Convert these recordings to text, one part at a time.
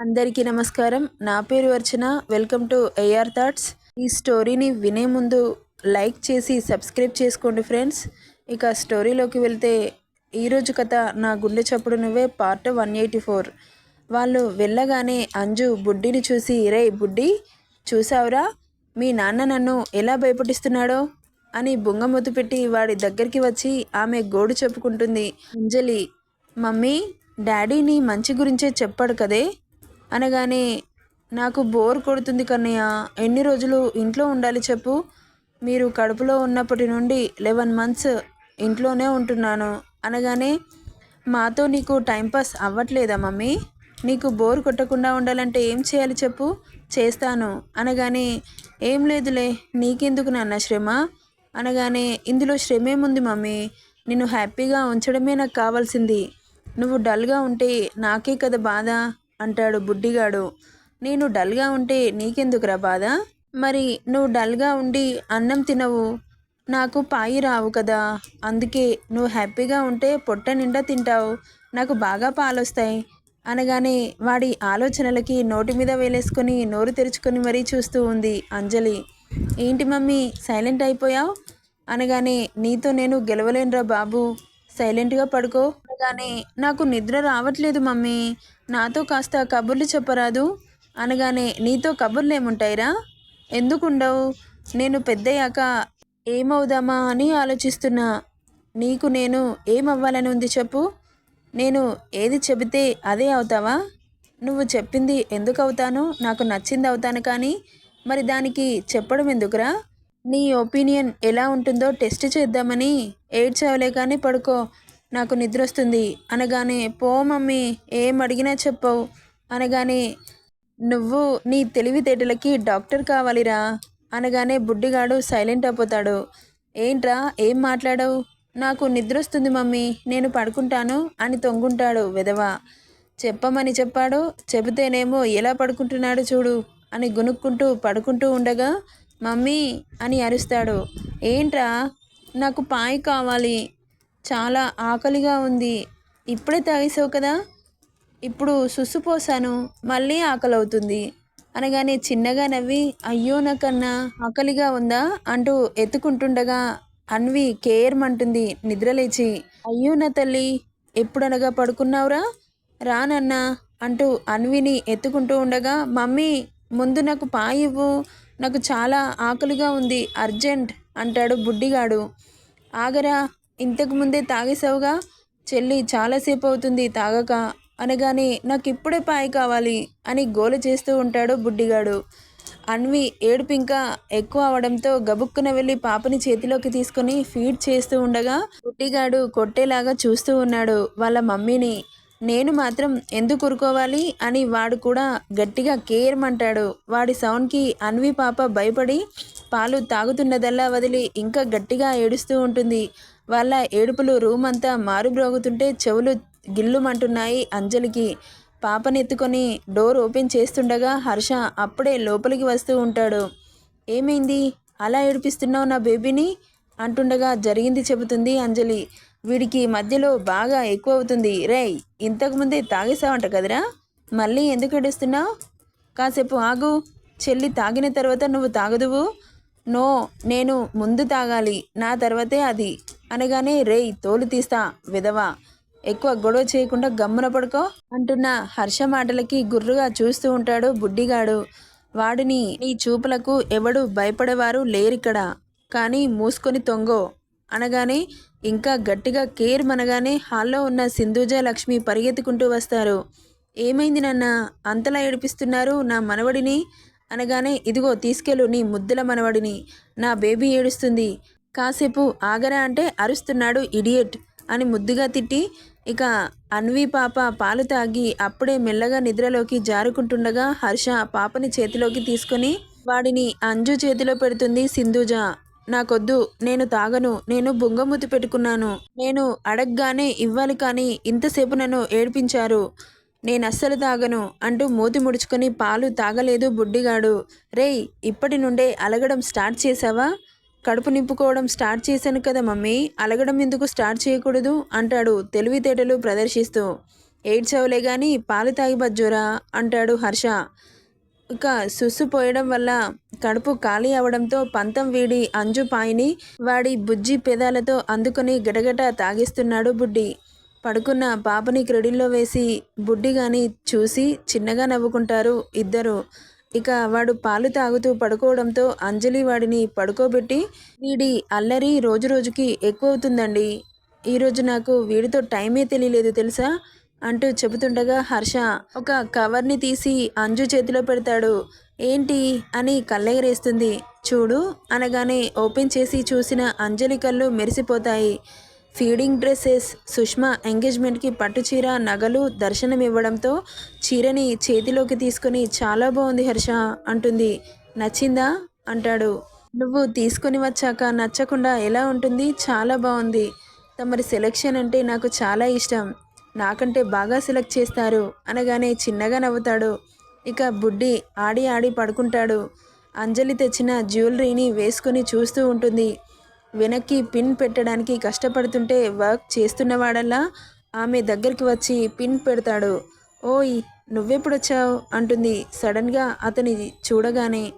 అందరికీ నమస్కారం. నా పేరు Archana. Welcome to AR thoughts ఈ స్టోరీని వినే ముందు లైక్ చేసి సబ్స్క్రైబ్ చేసుకోండి ఫ్రెండ్స్. ఇక స్టోరీలోకి వెళ్తే ఈరోజు కథ నా గుండె చప్పుడు నువ్వే పార్ట్ వన్ ఎయిటీ ఫోర్. వాళ్ళు వెళ్ళగానే అంజు బుడ్డిని చూసి రే బుడ్డి చూసావురా? మీ నాన్న నన్ను ఎలా భయపడిస్తున్నాడో? అని బుంగమొత్తు పెట్టి వాడి దగ్గరికి వచ్చి ఆమె గోడు చెప్పుకుంటుంది. అంజలి మమ్మీ డాడీని మంచి గురించే చెప్పాడు కదే. అనగానే నాకు బోర్ కొడుతుంది కన్నయ్య. ఎన్ని రోజులు ఇంట్లో ఉండాలి చెప్పు. మీరు కడుపులో ఉన్నప్పటి నుండి లెవెన్ మంత్స్ ఇంట్లోనే ఉంటున్నాను. అనగానే మాతో నీకు టైంపాస్ అవ్వట్లేదా మమ్మీ? నీకు బోర్ కొట్టకుండా ఉండాలంటే ఏం చేయాలి చెప్పు. చేస్తాను. అనగానే ఏం లేదులే. నీకెందుకు నాన్న శ్రమ? అనగానే ఇందులో శ్రమేముంది మమ్మీ? నిన్ను హ్యాపీగా ఉంచడమే నాకు కావాల్సింది. నువ్వు డల్గా ఉంటే నాకే కదా బాధ. అంటాడు బుడ్డిగాడు. నేను డల్గా ఉంటే నీకెందుకురా బాధ? మరి నువ్వు డల్గా ఉండి అన్నం తినవు. నాకు పాయి రావు కదా. అందుకే నువ్వు హ్యాపీగా ఉంటే పొట్ట నిండా తింటావు. నాకు బాగా పాలొస్తాయి. అనగానే వాడి ఆలోచనలకి నోటి మీద వేలేసుకొని నోరు తెరుచుకొని మరీ చూస్తూ ఉంది అంజలి. ఏంటి మమ్మీ సైలెంట్ అయిపోయావు? అనగానే నీతో నేను గెలవలేనురా బాబు. సైలెంట్గా పడుకో. అనగానే నాకు నిద్ర రావట్లేదు మమ్మీ. నాతో కాస్త కబుర్లు చెప్పరాదు. అనగానే నీతో కబుర్లు ఏముంటాయిరా ఎందుకుండవు? నేను పెద్దయ్యాక ఏమవుదామా అని ఆలోచిస్తున్నా. నీకు నేను ఏమవ్వాలని ఉంది చెప్పు. నేను ఏది చెబితే అదే అవుతావా? నువ్వు చెప్పింది ఎందుకు అవుతాను నాకు నచ్చింది అవుతాను కానీ మరి దానికి చెప్పడం ఎందుకురా? నీ ఒపీనియన్ ఎలా ఉంటుందో టెస్ట్ చేద్దామని ఏడ్చావులే కానీ పడుకో. నాకు నిద్ర వస్తుంది అనగానే పో మమ్మీ ఏం అడిగినా చెప్పవు. అనగానే నువ్వు నీ తెలివితేటలకి డాక్టర్ కావాలిరా. అనగానే బుడ్డిగాడు సైలెంట్ అయిపోతాడు. ఏంట్రా ఏం మాట్లాడవు? నాకు నిద్ర వస్తుంది మమ్మీ నేను పడుకుంటాను అని తొంగుంటాడు విధవా. చెప్పమని చెప్పాడు చెబితేనేమో ఎలా పడుకుంటున్నాడు చూడు అని గునుక్కుంటూ పడుకుంటూ ఉండగా మమ్మీ అని అరుస్తాడు. ఏంట్రా నాకు పాయి కావాలి చాలా ఆకలిగా ఉంది. ఇప్పుడే తాగేసావు కదా? ఇప్పుడు సుస్సుపోసాను మళ్ళీ ఆకలి అవుతుంది అనగానే చిన్నగా నవ్వి అయ్యో నాకన్నా ఆకలిగా ఉందా? అంటూ ఎత్తుకుంటుండగా అన్వి కేర్మంటుంది నిద్రలేచి అయ్యో నా తల్లి ఎప్పుడనగా పడుకున్నావురా? రానన్నా అంటూ అన్విని ఎత్తుకుంటూ ఉండగా మమ్మీ ముందు నాకు పాయివ్వు నాకు చాలా ఆకలిగా ఉంది అర్జెంట్ అంటాడు బుడ్డిగాడు. ఆగరా ఇంతకు ముందే తాగేసావుగా చెల్లి చాలాసేపు అవుతుంది తాగక. అనగానే నాకు ఇప్పుడే పాయ కావాలి అని గోల చేస్తూ ఉంటాడు బుడ్డిగాడు. అన్వి ఏడుపు ఇంకా ఎక్కువ అవడంతో గబుక్కున వెళ్ళి పాపని చేతిలోకి తీసుకొని ఫీడ్ చేస్తూ ఉండగా బుడ్డిగాడు కొట్టేలాగా చూస్తూ ఉన్నాడు వాళ్ళ మమ్మీని. నేను మాత్రం ఎందుకు కూరుకోవాలి అని వాడు కూడా గట్టిగా కేర్మంటాడు వాడి సౌండ్కి అన్వి పాప భయపడి పాలు తాగుతున్నదల్లా వదిలి ఇంకా గట్టిగా ఏడుస్తూ ఉంటుంది. వాళ్ళ ఏడుపులు రూమ్ అంతా మారుబ్రోగుతుంటే చెవులు గిల్లుమంటున్నాయి అంజలికి. పాపనెత్తుకొని డోర్ ఓపెన్ చేస్తుండగా హర్ష అప్పుడే లోపలికి వస్తూ ఉంటాడు. ఏమైంది? అలా ఏడిపిస్తున్నావు నా బేబీని? అంటుండగా జరిగింది చెబుతుంది అంజలి. వీడికి మధ్యలో బాగా ఎక్కువ అవుతుంది రేయ్ ఇంతకుముందే తాగేసావంట కదరా? మళ్ళీ ఎందుకు ఏడుస్తున్నావు? కాసేపు ఆగు. చెల్లి తాగిన తర్వాత నువ్వు తాగదువు? నో నేను ముందు తాగాలి. నా తర్వాతే అది. అనగానే రేయ్ తోలు తీస్తా విధవా ఎక్కువ గొడవ చేయకుండా గమ్మున పడుకో అంటున్న హర్ష మాటలకి గుర్రుగా చూస్తూ ఉంటాడు బుడ్డిగాడు. వాడిని నీ చూపులకు ఎవడు భయపడేవారు లేరిక్కడ కానీ మూసుకొని తొంగో అనగానే ఇంకా గట్టిగా కేర్ మనగానే హాల్లో ఉన్న సింధుజ లక్ష్మి పరిగెత్తుకుంటూ వస్తారు. ఏమైంది నాన్న అంతలా ఏడిపిస్తున్నారు నా మనవడిని? అనగానే ఇదిగో తీసుకెళ్ళు నీ ముద్దుల మనవడిని నా బేబీ ఏడుస్తుంది కాసేపు ఆగరా అంటే అరుస్తున్నాడు ఇడియట్ అని ముద్దుగా తిట్టి ఇక అన్వి పాప పాలు తాగి అప్పుడే మెల్లగా నిద్రలోకి జారుకుంటుండగా హర్ష పాపని చేతిలోకి తీసుకొని వాడిని అంజు చేతిలో పెడుతుంది సింధుజ నాకొద్దు నేను తాగను నేను బుంగముతి పెట్టుకున్నాను నేను అడగగానే ఇవ్వాలి కానీ ఇంతసేపు నన్ను ఏడిపించారు నేను అస్సలు తాగను అంటూ మూతి ముడుచుకొని పాలు తాగలేదు బుడ్డిగాడు. రేయ్ ఇప్పటి నుండే అలగడం స్టార్ట్ చేసావా కడుపు నింపుకోవడం స్టార్ట్ చేశాను కదా మమ్మీ. అలగడం ఎందుకు స్టార్ట్ చేయకూడదు? అంటాడు తెలివితేటలు ప్రదర్శిస్తూ. ఏడ్చవులే కానీ పాలు తాగి బజ్జోరా? అంటాడు హర్ష. ఇక సుస్సు పోయడం వల్ల కడుపు ఖాళీ అవడంతో పంతం వీడి అంజు పాయిని వాడి బుజ్జి పెదాలతో అందుకొని గడగడ తాగిస్తున్నాడు బుడ్డి. పడుకున్న పాపని క్రెడిల్లో వేసి బుడ్డి గాని చూసి చిన్నగా నవ్వుకుంటారు ఇద్దరు. ఇక వాడు పాలు తాగుతూ పడుకోవడంతో అంజలి వాడిని పడుకోబెట్టి వీడి అల్లరి రోజు రోజుకి ఎక్కువ అవుతుందండి ఈరోజు నాకు వీడితో టైమే తెలియలేదు తెలుసా? అంటూ చెబుతుండగా హర్ష ఒక కవర్ని తీసి అంజు చేతిలో పెడతాడు. ఏంటి? అని కళ్ళెగరేస్తుంది. చూడు అనగానే ఓపెన్ చేసి చూసిన అంజలి కళ్ళు మెరిసిపోతాయి. ఫీడింగ్ డ్రెస్సెస్ సుష్మా ఎంగేజ్మెంట్కి పట్టు చీర నగలు దర్శనం ఇవ్వడంతో చీరని చేతిలోకి తీసుకొని చాలా బాగుంది హర్ష అంటుంది. నచ్చిందా? అంటాడు. నువ్వు తీసుకొని వచ్చాక నచ్చకుండా ఎలా ఉంటుంది? చాలా బాగుంది. తమరి సెలెక్షన్ అంటే నాకు చాలా ఇష్టం. నాకంటే బాగా సెలెక్ట్ చేస్తారు అనగానే చిన్నగా నవ్వుతాడు. ఇక బుడ్డి ఆడి ఆడి పడుకుంటాడు. అంజలి తెచ్చిన జ్యువెలరీని వేసుకొని చూస్తూ ఉంటుంది. వెనక్కి పిన్ పెట్టడానికి కష్టపడుతుంటే వర్క్ చేస్తున్నవాడల్లా ఆమె దగ్గరికి వచ్చి పిన్ పెడతాడు. ఓయ్ నువ్వెప్పుడొచ్చావు? అంటుంది. సడన్గా అతని చూడగానే.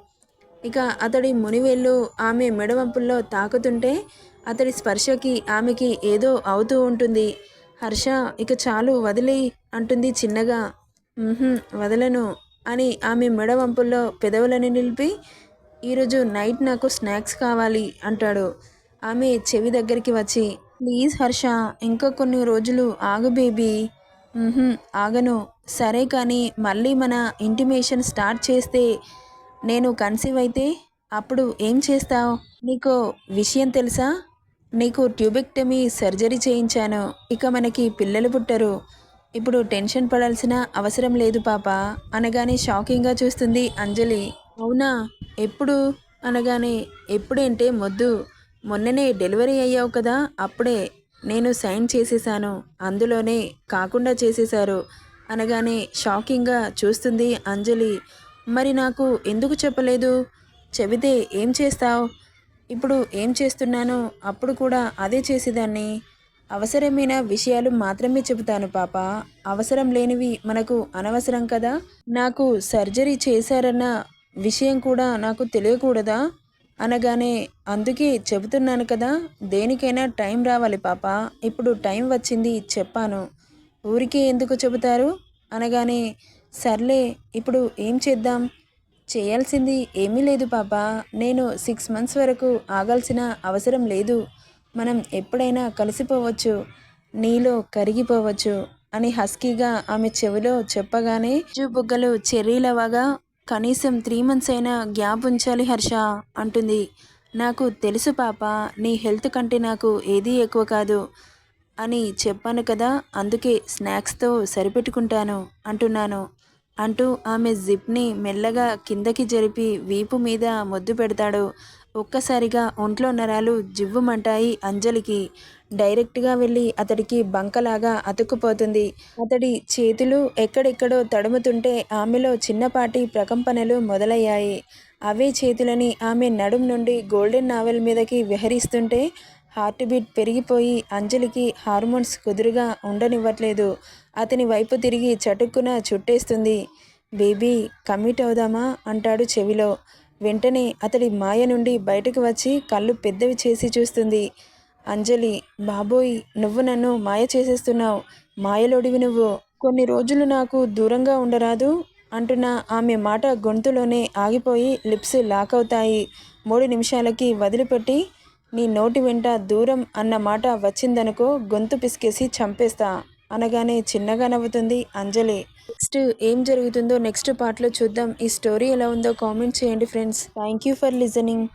ఇక అతడి మునివేళ్ళు ఆమె మెడవంపుల్లో తాకుతుంటే అతడి స్పర్శకి ఆమెకి ఏదో అవుతూ ఉంటుంది. హర్ష ఇక చాలు వదిలే అంటుంది చిన్నగా. వదలను అని ఆమె మెడవంపుల్లో పెదవులని నిలిపి ఈరోజు నైట్ నాకు స్నాక్స్ కావాలి అంటాడు. ఆమె చెవి దగ్గరికి వచ్చి ప్లీజ్ హర్ష ఇంకా కొన్ని రోజులు ఆగు బేబీ. ఆగను. సరే కానీ మళ్ళీ మన ఇంటిమేషన్ స్టార్ట్ చేస్తే నేను కన్సీవ్ అయితే అప్పుడు ఏం చేస్తావు? నీకు విషయం తెలుసా? నీకు ట్యూబెక్టమీ సర్జరీ చేయించాను. ఇక మనకి పిల్లలు పుట్టరు. ఇప్పుడు టెన్షన్ పడాల్సిన అవసరం లేదు పాప. అనగానే షాకింగ్గా చూస్తుంది అంజలి. అవునా? ఎప్పుడు? అనగానే ఎప్పుడంటే మొద్దు. మొన్ననే డెలివరీ అయ్యావు కదా అప్పుడే నేను సైన్ చేసేసాను అందులోనే కాకుండా చేసేశారు అనగానే షాకింగ్గా చూస్తుంది అంజలి. మరి నాకు ఎందుకు చెప్పలేదు? చెబితే ఏం చేస్తావు? ఇప్పుడు ఏం చేస్తున్నానో? అప్పుడు కూడా అదే చేసేదాన్ని. అవసరమైన విషయాలు మాత్రమే చెబుతాను పాప. అవసరం లేనివి మనకు అనవసరం కదా. నాకు సర్జరీ చేశారన్న విషయం కూడా నాకు తెలియకూడదా? అనగానే అందుకే చెబుతున్నాను కదా దేనికైనా టైం రావాలి పాప ఇప్పుడు టైం వచ్చింది చెప్పాను. ఊరికే ఎందుకు చెబుతారు? అనగానే సర్లే ఇప్పుడు ఏం చేద్దాం? చేయాల్సింది ఏమీ లేదు పాప నేను సిక్స్ మంత్స్ వరకు ఆగాల్సిన అవసరం లేదు. మనం ఎప్పుడైనా కలిసిపోవచ్చు నీలో కరిగిపోవచ్చు అని హస్కీగా ఆమె చెవిలో చెప్పగానే బుగ్గలు చెర్రీలవగా కనీసం త్రీ మంత్స్ అయినా గ్యాప్ ఉంచాలి హర్ష అంటుంది. నాకు తెలుసు పాప నీ హెల్త్ కంటే నాకు ఏదీ ఎక్కువ కాదు అని చెప్పాను కదా అందుకే స్నాక్స్తో సరిపెట్టుకుంటాను అంటున్నాను అంటూ ఆమె జిప్ని మెల్లగా కిందకి జరిపి వీపు మీద మొద్దు పెడతాడు. ఒక్కసారిగా ఒంట్లో నరాలు జివ్వుమంటాయి అంజలికి. డైరెక్ట్గా వెళ్ళి అతడికి బంకలాగా అతుక్కుపోతుంది. అతడి చేతులు ఎక్కడెక్కడో తడుముతుంటే ఆమెలో చిన్నపాటి ప్రకంపనలు మొదలయ్యాయి. అవే చేతులని ఆమె నడుం నుండి గోల్డెన్ నావెల్ మీదకి విహరిస్తుంటే హార్ట్ బీట్ పెరిగిపోయి అంజలికి హార్మోన్స్ కుదురుగా ఉండనివ్వట్లేదు. అతని వైపు తిరిగి చటుక్కున చుట్టేస్తుంది. Baby commit అవుదామా? అంటాడు చెవిలో. వెంటనే అతడి మాయ నుండి బయటకు వచ్చి కళ్ళు పెద్దవి చేసి చూస్తుంది. అంజలి బాబోయ్ నువ్వు నన్ను మాయ చేసేస్తున్నావు. మాయలోడివి నువ్వు. కొన్ని రోజులు నాకు దూరంగా ఉండరాదు అంటున్న ఆమె మాట గొంతులోనే ఆగిపోయి లిప్స్ లాక్ అవుతాయి. మూడు నిమిషాలకి వదిలిపెట్టి నీ నోటి వెంట దూరం అన్న మాట వచ్చిందనుకో గొంతు పిసికేసి చంపేస్తా. అనగానే చిన్నగా నవ్వుతుంది అంజలి. నెక్స్ట్ ఏం జరుగుతుందో నెక్స్ట్ పార్ట్లో చూద్దాం. ఈ స్టోరీ ఎలా ఉందో కామెంట్ చేయండి friends thank you for listening